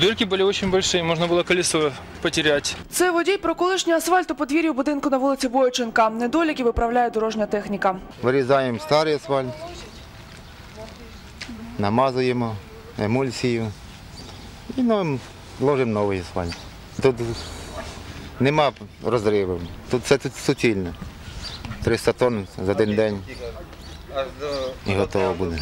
Дырки были очень большие, можно было колесо потерять. Це водій про колишній асфальт у подвір'ю будинку на вулиці Бойченка. Недоліки виправляє дорожня техніка. Вирізаємо старий асфальт, намазуємо емульсію і новим ложимо новий асфальт. Тут нема розривів, тут все тут суцільне. 300 тонн за один день і готово буде.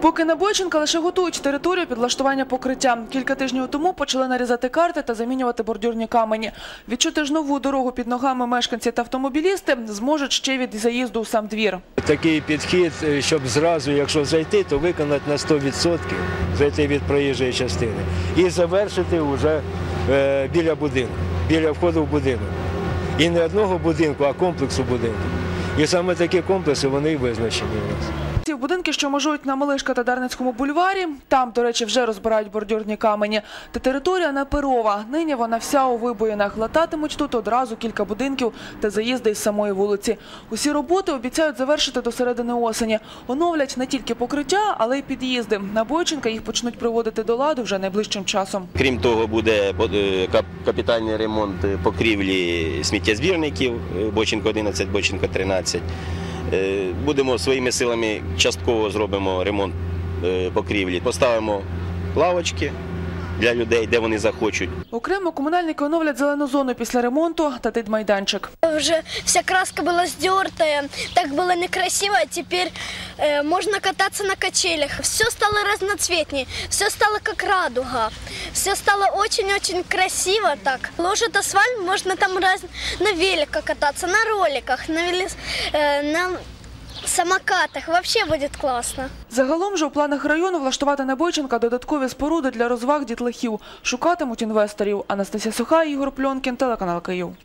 Поки на Бойченка лише готують територію підлаштування покриття. Кілька тижнів тому почали нарізати карти та замінювати бордюрні камені. Відчути ж нову дорогу під ногами мешканці та автомобілісти зможуть ще від заїзду у сам двір. Такий підхід, е, щоб зразу, якщо зайти, то виконати на 100%, зайти від проїжджої частини і завершити вже е, біля будинку, біля входу в будинок. І не одного будинку, а комплексу будинків. І саме такі комплекси вони і визначені у нас. Ці будинки, що межують на Малишка та Дарницькому бульварі, там, до речі, вже розбирають бордюрні камені. Та територія не перова. Нині вона вся у вибоїнах. Лататимуть тут одразу кілька будинків та заїзди із самої вулиці. Усі роботи обіцяють завершити до середини осені. Оновлять не тільки покриття, але й під'їзди. На Бойченка їх почнуть приводити до ладу вже найближчим часом. Крім того, буде е, капітальний ремонт покрівлі сміттєзбірників е, Боченко 11, Боченко 13. Е, Будемо своїми силами частково зробимо ремонт е, покрівлі. Поставимо лавочки для людей, де вони захочуть. Окремо комунальники оновлять зелену зону після ремонту та тидмайданчик. Уже вся краска была стертая, так было некрасиво, а теперь э, можно кататься на качелях. Все стало разноцветнее, все стало как радуга, все стало очень-очень красиво так. Ложат асфальт, можно там раз на великах кататься, на роликах, на, велос- э, на самокатах. Вообще будет классно. Загалом же у планах району влаштувати на Бойченка додаткові споруди для розваг дітлахів. Шукатимуть інвесторів. Анастасія Суха, Ігор Пльонкін, телеканал Київ.